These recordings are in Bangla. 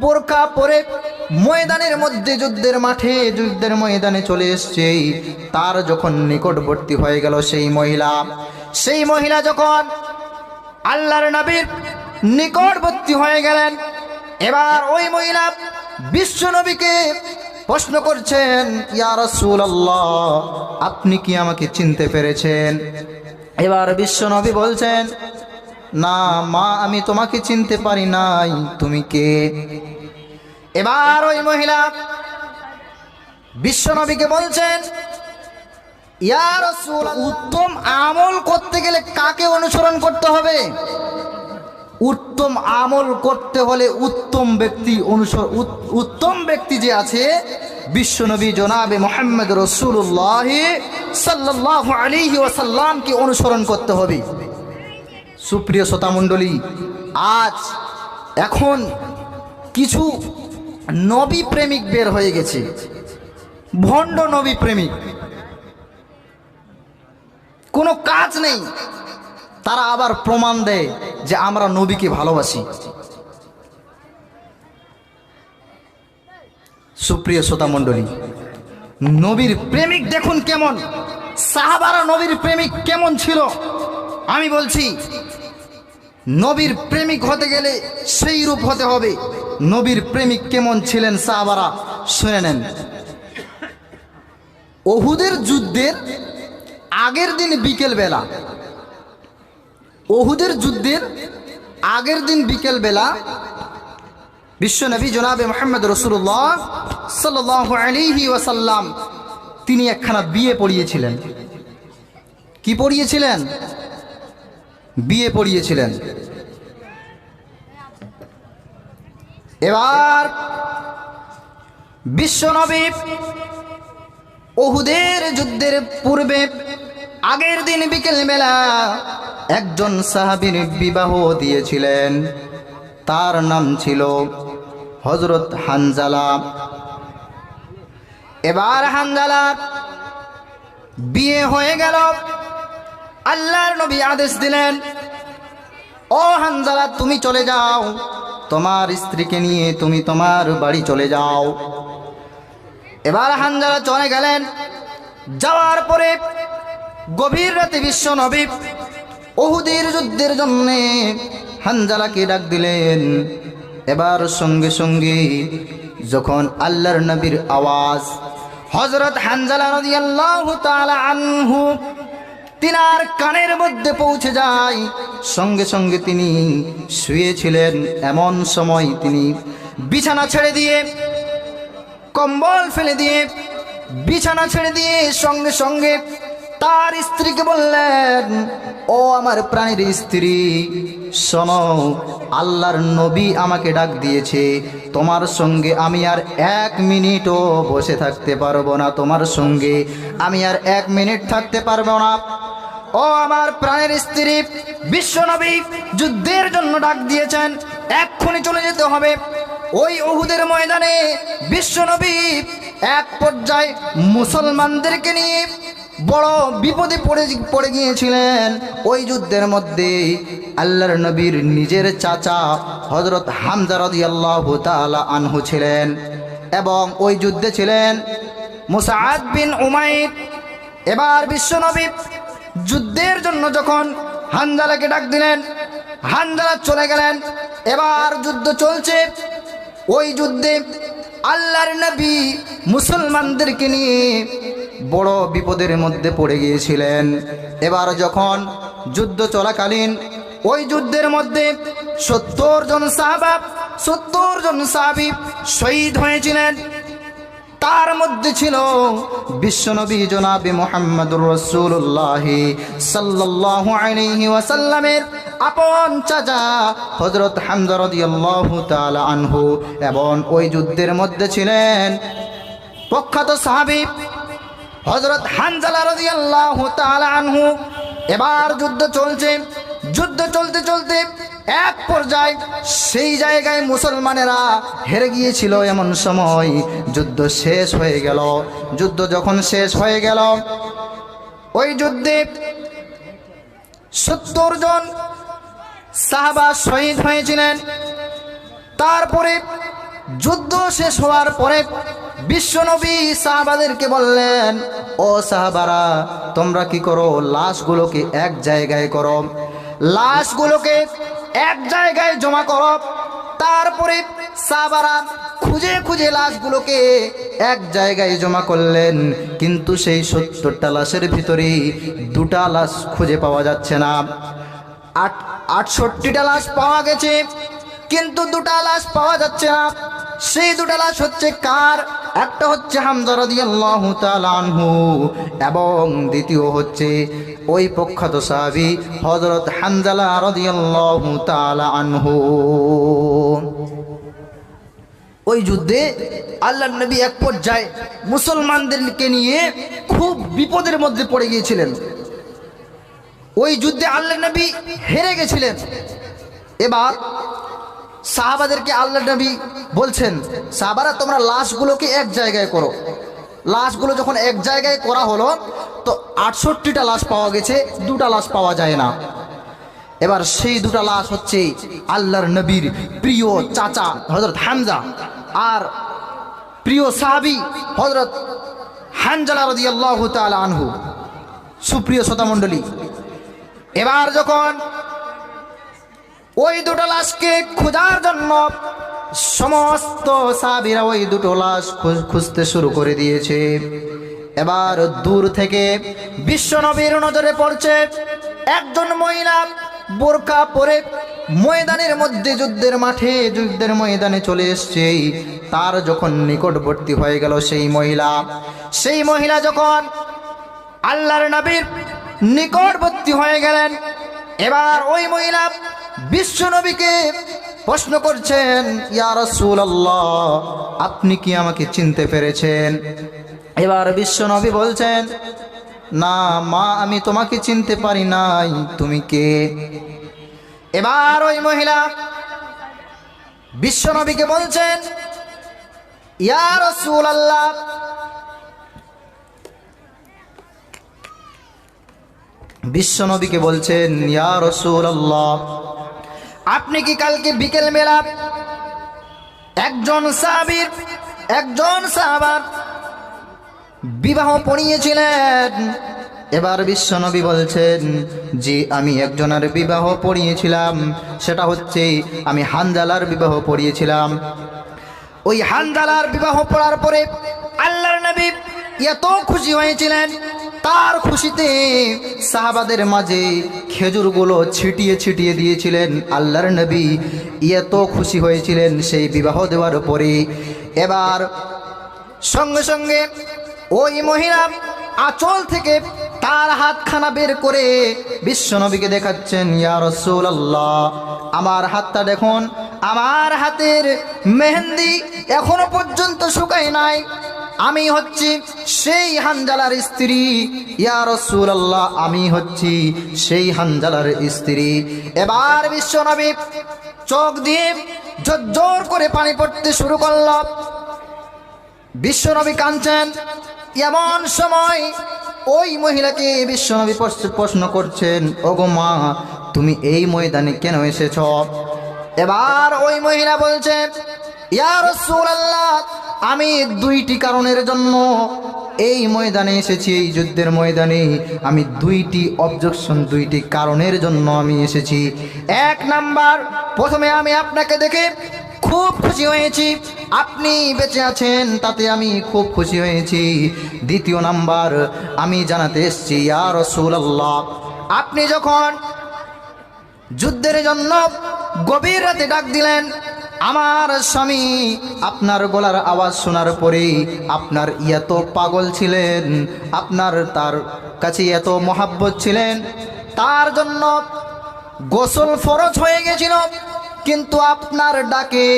বোরকা পরে ময়দানের মধ্যে যুদ্ধের মাঠে, যুদ্ধের ময়দানে চলে এসছে। তার যখন নিকটবর্তী হয়ে গেল সেই মহিলা। সেই মহিলা যখন আল্লাহর নবীর নিকটবর্তী হয়ে গেলেন, এবার ওই মহিলা বিশ্ব নবীকে প্রশ্ন করছেন, ইয়া রাসূলুল্লাহ, আপনি কি আমাকে চিনতে পেরেছেন? এবার বিশ্ব নবী বলছেন না, মা, আমি তোমাকে চিনতে পারি নাই। তুমি কে? এবার ওই মহিলা বিশ্বনবীকে বলছেন, ইয়া রাসূল উত্তম আমল করতে গেলে কাকে অনুসরণ করতে হবে? উত্তম আমল করতে হলে উত্তম ব্যক্তি অনুসর, উত- উত্তম ব্যক্তি যে আছে, বিশ্বনবী জনাবে মোহাম্মদ রসুল্লাহ সাল্লাহ আলিহি ওয়াসাল্লামকে অনুসরণ করতে হবে। সুপ্রিয় শ্রোতামণ্ডলী, আজ এখন কিছু নবী প্রেমিক বের হয়ে গেছে। ভণ্ড নবী প্রেমিক। কোনো কাজ নেই। তারা আবার প্রমাণ দেয় যে আমরা নবীকে ভালোবাসি। সুপ্রিয় শ্রোতা মণ্ডলী নবীর প্রেমিক দেখুন কেমন। সাহাবারা নবীর প্রেমিক কেমন ছিল? আমি বলছি নবীর প্রেমিক হতে গেলে সেই রূপ হতে হবে। নবীর প্রেমিক কেমন ছিলেন সাহাবারা? শুনে নেন। ওহুদের যুদ্ধের আগের দিন বিকেল বেলা ওহুদের যুদ্ধের আগের দিন বিকেল বেলা বিশ্বনবী জনাবে মোহাম্মদ রসুল্লাহ সাল আলিহি ওয়াসাল্লাম তিনি একখানা বিয়ে পড়িয়েছিলেন। কি পড়িয়েছিলেন? বিয়ে পড়িয়েছিলেন। এবার বিশ্বনবী ওহুদের যুদ্ধের পূর্বে আগের দিন বিকেল বেলা একজন সাহাবীর বিবাহ দিয়েছিলেন। তার নাম ছিল হজরত হানজালা। এবার হানজালা বিয়ে হয়ে গেল। আল্লাহর নবী আদেশ দিলেন ও হানজালা, তুমি চলে যাও। তোমার স্ত্রীকে নিয়ে তুমি তোমার বাড়ি চলে যাও। এবার হানজালা চলে গেলেন। যাওয়ার পরে গভীর রাতে বিশ্ব নবী ওহুদের যুদ্ধের জন্য হানজালাকে ডাক দিলেন। এবার সঙ্গে সঙ্গে যখন আল্লাহর নবীর আওয়াজ হজরত হানজালা রাদিয়াল্লাহু তাআলা আনহু তিনার কানের মধ্যে পৌঁছে যায়। সঙ্গে সঙ্গে তিনি শুয়েছিলেন। এমন সময় তিনি বিছানা ছেড়ে দিয়ে, কম্বল ফেলে দিয়ে বিছানা ছেড়ে দিয়ে সঙ্গে সঙ্গে তার স্ত্রীকে বললেন, ও আমার প্রাণীর স্ত্রী, শোনো, আল্লাহর নবী আমাকে ডাক দিয়েছে। তোমার সঙ্গে আমি আর এক মিনিটও বসে থাকতে পারব না। তোমার সঙ্গে আমি আর এক মিনিট থাকতে পারব না। ও আমার প্রাণের স্ত্রী, বিশ্বনবী যুদ্ধের জন্য ডাক দিয়েছেন, এক্ষুনি চলে যেতে হবে। ওই ওহুদের ময়দানে বিশ্বনবী এক পর্যায়ে মুসলমানদেরকে নিয়ে বড় বিপদে পড়ে পড়ে গিয়েছিলেন। ওই যুদ্ধের মধ্যে আল্লাহর নবীর নিজের চাচা হজরত হামজা তাআলা আনহু ছিলেন এবং ওই যুদ্ধে ছিলেন মুসাআদ বিন উমাইর এবার বিশ্বনবী যুদ্ধের জন্য যখন হানজালাকে ডাক দিলেন, হানজালা চলে গেলেন। এবার যুদ্ধ চলছে। ওই যুদ্ধে আল্লাহর নবী মুসলমানদেরকে নিয়ে বড় বিপদের মধ্যে পড়ে গিয়েছিলেন। এবার যখন যুদ্ধ চলাকালীন, ওই যুদ্ধের মধ্যে সত্তর জন সাহাবা, সত্তর জন সাহাবি শহীদ হয়েছিলেন। তার মধ্যে ছিল বিশ্বনবী জনাবি মোহাম্মদুর রসুল্লাহ সাল্লাহ ওয়াসাল্লামের আপন চাচা হজরত হামজা রাদিয়াল্লাহু তাআলা আনহু এবং ওই যুদ্ধের মধ্যে ছিলেন প্রখ্যাত সাহাবী হজরত হানজালা রাদিয়াল্লাহু তাআলা আনহু। এবার যুদ্ধ চলছে, যুদ্ধ চলতে চলতে এক পর্যায়ে সেই জায়গায় মুসলমানেরা হেরে গিয়েছিল এমন সময়। যুদ্ধ শেষ হয়ে গেল। যুদ্ধ যখন শেষ হয়ে গেল, ওই যুদ্ধে সত্তর জন সাহাবা শহীদ হয়েছিলেন। তারপরে যুদ্ধ শেষ হওয়ার পরে বিশ্বনবী সাহাবাদেরকে বললেন, ও সাহাবারা, তোমরা কি করো? লাশগুলোকে এক জায়গায় করো। লাশগুলোকে এক জায়গায় জমা করো। তারপরে সাবারা খুঁজে খুঁজে লাশগুলোকে এক জায়গায় জমা করলেন। কিন্তু সেই সত্তরটা লাশের ভিতরে দুটা লাশ খুঁজে পাওয়া যাচ্ছে না। আট, আটষট্টিটা লাশ পাওয়া গেছে, কিন্তু দুটা লাশ পাওয়া যাচ্ছে না। সেই দুটা লাশ হচ্ছে কার? একটা হচ্ছে হামজা রাদিয়াল্লাহু তাআলা আনহু এবং দ্বিতীয় হচ্ছে ওই প্রখ্যাত সাহাবী হযরত হানজালা রাদিয়াল্লাহু তাআলা আনহু। ওই যুদ্ধে আল্লাহ নবী এক পর্যায়ে মুসলমানদেরকে নিয়ে খুব বিপদের মধ্যে পড়ে গিয়েছিলেন। ওই যুদ্ধে আল্লাহ নবী হেরে গেছিলেন। এবার সাহাবাদেরকে আল্লাহ নবী বলছেন, সাহাবারা, তোমরা লাশগুলোকে এক জায়গায় করো। লাশগুলো যখন এক জায়গায় করা হলো, তো আটষট্টিটা লাশ পাওয়া গেছে, দুটা লাশ পাওয়া যায় না। এবার সেই দুটা লাশ হচ্ছে আল্লাহর নবীর প্রিয় চাচা হজরত হামজা আর প্রিয় সাহাবি হজরত হানজালা রদিয়াল্লাহু তাআলা আনহু। সুপ্রিয় শ্রোতামণ্ডলী, এবার যখন ওই দুটো লাশকে খোঁজার জন্য সমস্ত সাবিরা ওই দুটো লাশ খোঁজ- খুঁজতে শুরু করে দিয়েছে। এবার দূর থেকে বিশ্বনবীর নজরে পড়ছে একজন মহিলা বোরকা পরে ময়দানের মধ্যে যুদ্ধের মাঠে, যুদ্ধের ময়দানে চলে এসছে। তার যখন নিকটবর্তী হয়ে গেল সেই মহিলা। সেই মহিলা যখন আল্লাহর নবীর নিকটবর্তী হয়ে গেলেন, এবার ওই মহিলা বিশ্ব নবীকে প্রশ্ন করছেন, ইয়া রাসূলুল্লাহ, আপনি কি আমাকে চিনতে পেরেছেন? এবার বিশ্ব নবী বলছেন, না মা, আমি তোমাকে চিনতে পারি নাই। তুমি কে? এবার ওই মহিলা বিশ্ব নবীকে বলছেন, ইয়া রাসূলুল্লাহ বিশ্বনবীকে বলছেন, ইয়া রসুল্লাহ আপনি কি কালকে বিকেল বেলা একজন সাহাবীর, একজন সাহাবার বিবাহ পড়িয়েছিলেন? এবার বিশ্বনবী বলছেন যে আমি একজনের বিবাহ পড়িয়েছিলাম। সেটা হচ্ছে, আমি হানজালার বিবাহ পড়িয়েছিলাম। ওই হানজালার বিবাহ পড়ার পরে আল্লাহর নবী এত খুশি হয়েছিলেন তার খুশিতে সাহাবাদের মাঝে খেজুরগুলো ছিটিয়ে ছিটিয়ে দিয়েছিলেন আল্লাহর নবী। এত খুশি হয়েছিলেন সেই বিবাহ দেওয়ার পরে। এবার সঙ্গে সঙ্গে ওই মহিলা আঁচল থেকে তার হাতখানা বের করে বিশ্বনবীকে দেখাচ্ছেন, ইয়া রাসূলুল্লাহ, আমার হাতটা দেখুন, আমার হাতের মেহেন্দি এখনও পর্যন্ত শুকায় নাই আমি হচ্ছি সেই হানজালার স্ত্রী। ইয়া রাসূলুল্লাহ, আমি হচ্ছি সেই হানজালার স্ত্রী। এবার বিশ্বনবী চোখ দিয়ে জোর জোর করে পানি পড়তে শুরু করল। বিশ্বনবী কাঁদছেন। এমন সময় ওই মহিলাকে বিশ্বনবী প্রশ্ন- প্রশ্ন করছেন, ওগো মা, তুমি এই ময়দানে কেন এসেছ? এবার ওই মহিলা বলছে, ইয়া রাসূলুল্লাহ আমি দুইটি কারণের জন্য এই ময়দানে এসেছি, এই যুদ্ধের ময়দানে। আমি দুইটি অবজেকশন দুইটি কারণের জন্য আমি এসেছি। এক নাম্বার, প্রথমে আমি আপনাকে দেখে খুব খুশি হয়েছি। আপনি বেঁচে আছেন, তাতে আমি খুব খুশি হয়েছি। দ্বিতীয় নাম্বার, আমি জানাতে এসেছি, ইয়া রাসূলুল্লাহ, আপনি যখন যুদ্ধের জন্য গভীর রাতে ডাক দিলেন আমার স্বামী আপনার গলার আওয়াজ শোনার পরে আপনার এত পাগল ছিলেন, আপনার তার কাছে এত মহাব্বত ছিলেন, তার জন্য গোসল ফরজ হয়ে গেছিল। কিন্তু আপনার ডাকে,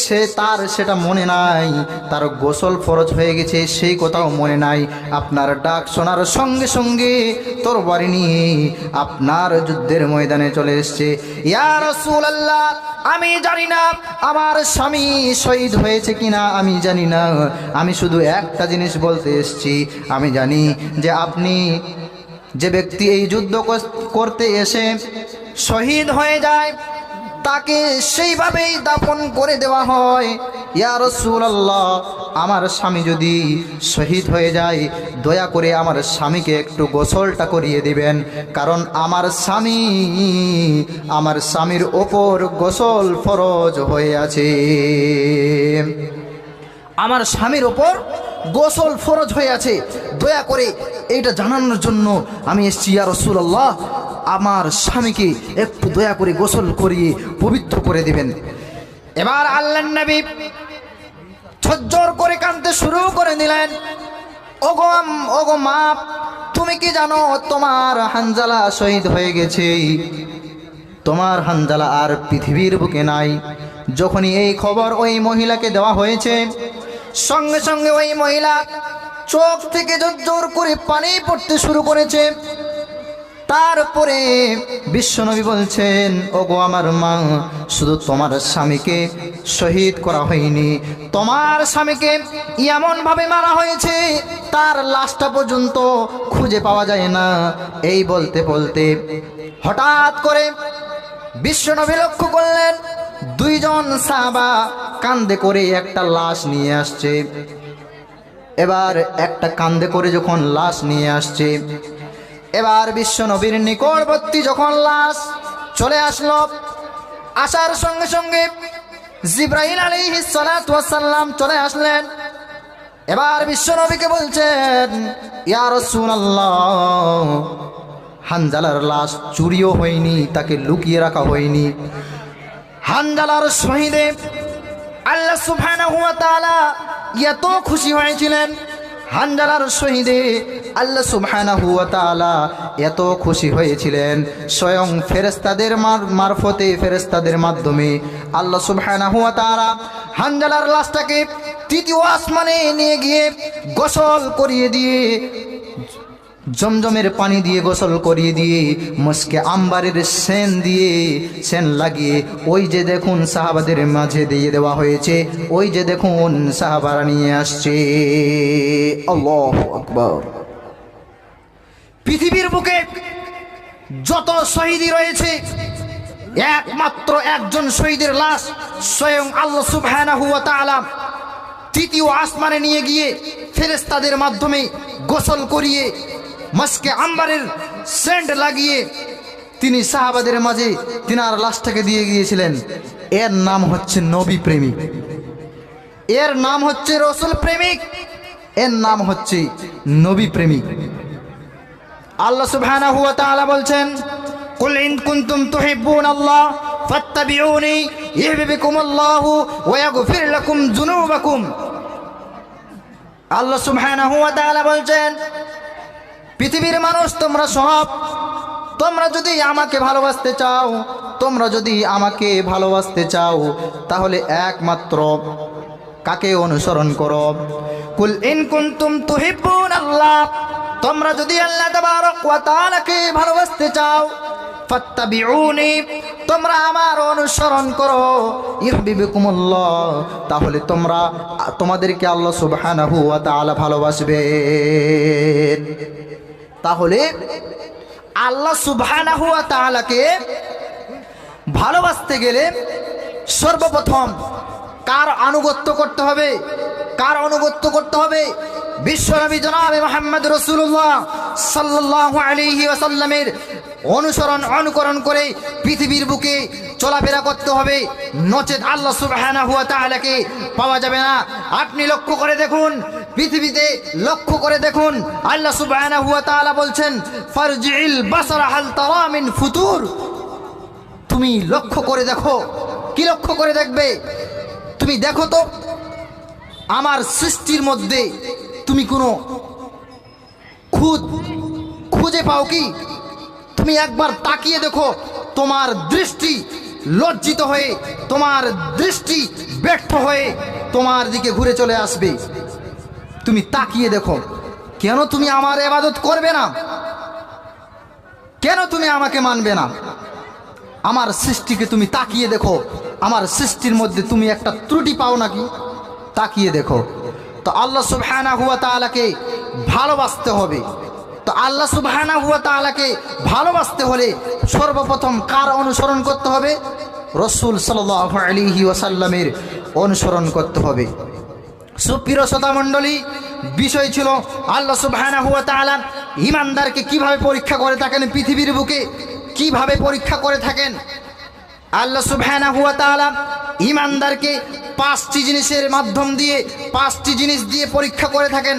সে তার সেটা মনে নাই, তার গোসল ফরজ হয়ে গেছে, সেই কথাও মনে নাই। আপনার ডাক শোনার সঙ্গে সঙ্গে তোর বাড়ি নিয়ে আপনার যুদ্ধের ময়দানে চলে এসছে। ইয়া রাসূলুল্লাহ, আমি জানি না আমার স্বামী শহীদ হয়েছে কিনা, আমি জানি না। আমি শুধু একটা জিনিস বলতে এসেছি, আমি জানি যে আপনি যে ব্যক্তি এই যুদ্ধ করতে এসে শহীদ হয়ে যায় তাকে সেইভাবেই দাপন করে দেওয়া হয়। ইয়া রাসূলুল্লাহ, আমার স্বামী যদি শহীদ হয়ে যায়, দয়া করে আমার স্বামীকে একটু গোসলটা করিয়ে দিবেন। কারণ আমার স্বামী, আমার স্বামীর ওপর গোসল ফরজ হয়ে আছে। আমার স্বামীর ওপর গোসল ফরজ হয়ে আছে। দয়া করে এইটা জানানোর জন্য আমি এসছি, ইয়া রসুল্লাহ আমার স্বামীকে একটু দয়া করে গোসল করিয়ে পবিত্র করে দিবেন। এবার আল্লাহ নবী ঝরঝর করে কাঁদতে শুরু করে দিলেন। ওগো আম- ওগো মা, তুমি কি জানো তোমার হানজালা শহীদ হয়ে গেছে? তোমার হানজালা আর পৃথিবীর বুকে নাই। যখনই এই খবর ওই মহিলাকে দেওয়া হয়েছে, সঙ্গে সঙ্গে ওই মহিলা চোখ থেকে জোর করে পানি পড়তে শুরু করেছে। তারপরে বিশ্বনবী বলছেন, ওগো আমার মা, শুধু তোমার স্বামীকে শহীদ করা হয়নি, তোমার স্বামীকে এমন ভাবে মারা হয়েছে, তার লাশটা পর্যন্ত খুঁজে পাওয়া যায় না। এই বলতে বলতে হঠাৎ করে বিশ্বনবী লক্ষ্য করলেন, দুইজন সাহাবা কান্দে করে একটা লাশ নিয়ে আসছে। এবার একটা কান্দে করে যখন লাশ নিয়ে আসছে এবার বিশ্ব নবীর নিকটবর্তী যখন লাশ চলে আসলো, আসার সঙ্গে সঙ্গে জিব্রাহিল আলী সালাম চলে আসলেন। এবার বিশ্ব নবীকে বলছেন ইয়ার সুনাল্লাহ হানজালার লাশ চুরিও হয়নি, তাকে লুকিয়ে রাখা হয়নি। হানজালার শহীদে আল্লাহ সুবহানাহু ওয়া তাআলা এত খুশি হয়েছিলেন হানজালার শহীদে আল্লাহ সুবহানা হুয়া তালা এত খুশি হয়েছিলেন। স্বয়ং ফেরেস্তাদের মার- মারফতে ফেরেস্তাদের মাধ্যমে আল্লা সুবহানা হুয়া তালা হানজালার লাশটাকে তৃতীয় আসমানে নিয়ে গিয়ে গোসল করিয়ে দিয়ে জমজমের পানি দিয়ে গোসল করিয়ে দিয়ে, মুসকে আম্বারের সেন দিয়ে, সেন লাগিয়ে ওই যে দেখুন সাহাবাদের মাঝে দিয়ে দেওয়া হয়েছে, ওই যে দেখুন সাহাবারা নিয়ে আসছে। পৃথিবীর বুকে যত শহীদি রয়েছে, একমাত্র একজন শহীদের লাশ স্বয়ং আল্লাহ সুবহানাহু ওয়া তাআলা তৃতীয় আসমানে নিয়ে গিয়ে ফেরেশতাদের মাধ্যমে গোসল করিয়ে মস্কে আম্বারের সেন্ট লাগিয়ে তিনি সাহাবাদের মাঝে তিনার লাশটাকে দিয়ে গিয়েছিলেন। এর নাম হচ্ছে নবী প্রেমিক। এর নাম হচ্ছে রসুল প্রেমিক। এর নাম হচ্ছে নবী প্রেমিক। আল্লাহ সুবহানাহু ওয়া তাআলা বলছেন, কুল ইন কুনতুম তুহিব্বুন আল্লাহ, ফাত্তাবিউনি ইহবিবিকুমুল্লাহু ওয়া ইয়াগফির লাকুম যুনুবাকুম। আল্লাহ সুবহানাহু ওয়া তাআলা বলছেন পৃথিবীর মানুষ, তোমরা সব, তোমরা যদি আমাকে ভালোবাসতে চাও, তোমরা যদি আমাকে ভালোবাসতে চাও, তাহলে একমাত্র কাকে অনুসরণ করো? কুল ইন কুনতুম তুহিব্বুন আল্লাহ, তোমরা যদি আল্লাহ তাবারক ওয়া তাআলাকে ভালোবাসতে চাও, ফাত্তাবিউনি, তোমরা আমার অনুসরণ করো। ইহবিবিকুমুল্লাহ তাহলে তোমরা, তোমাদেরকে আল্লাহ সুবহানাহু ওয়া তাআলা ভালোবাসবেন। তাহলে আল্লাহ সুবহানাহু ওয়া তাআলাকে ভালোবাসতে গেলে সর্বপ্রথম কার আনুগত্য করতে হবে? কার আনুগত্য করতে হবে? বিশ্বনবী জনাবে মোহাম্মদ রসুল্লাহ সাল্লাহ আলিহি ওয়াসাল্লামের অনুসরণ, অনুকরণ করে পৃথিবীর বুকে চলাফেরা করতে হবে। নচেত আল্লাহ সুবহানাহু ওয়া তাআলাকে পাওয়া যাবে না। আপনি লক্ষ্য করে দেখুন পৃথিবীতে লক্ষ্য করে দেখুন, আল্লাহ তাআলা বলছেন ফারজিল বাসারা, হাল তারা মিন ফুতুর। তুমি লক্ষ্য করে দেখো। কি লক্ষ্য করে দেখবে? তুমি দেখো তো, আমার সৃষ্টির মধ্যে তুমি কোনো খুদ খুঁজে পাও কি? তুমি একবার তাকিয়ে দেখো, তোমার দৃষ্টি লজ্জিত হয়ে, তোমার দৃষ্টি ব্যর্থ হয়ে তোমার দিকে ঘুরে চলে আসবে। তুমি তাকিয়ে দেখো। কেন তুমি আমার এবাদত করবে না? কেন তুমি আমাকে মানবে না? আমার সৃষ্টিকে তুমি তাকিয়ে দেখো। আমার সৃষ্টির মধ্যে তুমি একটা ত্রুটি পাও নাকি? তাকিয়ে দেখো। তো আল্লাহ সুবহানা হুয়া তাআলাকে ভালোবাসতে হবে। তো আল্লাহ সুবহানা হুয়া তাআলাকে ভালোবাসতে হলে সর্বপ্রথম কার অনুসরণ করতে হবে? রসুল সাল্লাহ আলিহি ওয়াসাল্লামের অনুসরণ করতে হবে। সুপ্রিয় শ্রোতা মণ্ডলী, বিষয় ছিল আল্লাহ সুবাহানা হুয়া ইমানদারকে কীভাবে পরীক্ষা করে থাকেন, পৃথিবীর বুকে কীভাবে পরীক্ষা করে থাকেন। আল্লাহ সুবাহ ইমানদারকে পাঁচটি জিনিসের মাধ্যম দিয়ে, পাঁচটি জিনিস দিয়ে পরীক্ষা করে থাকেন।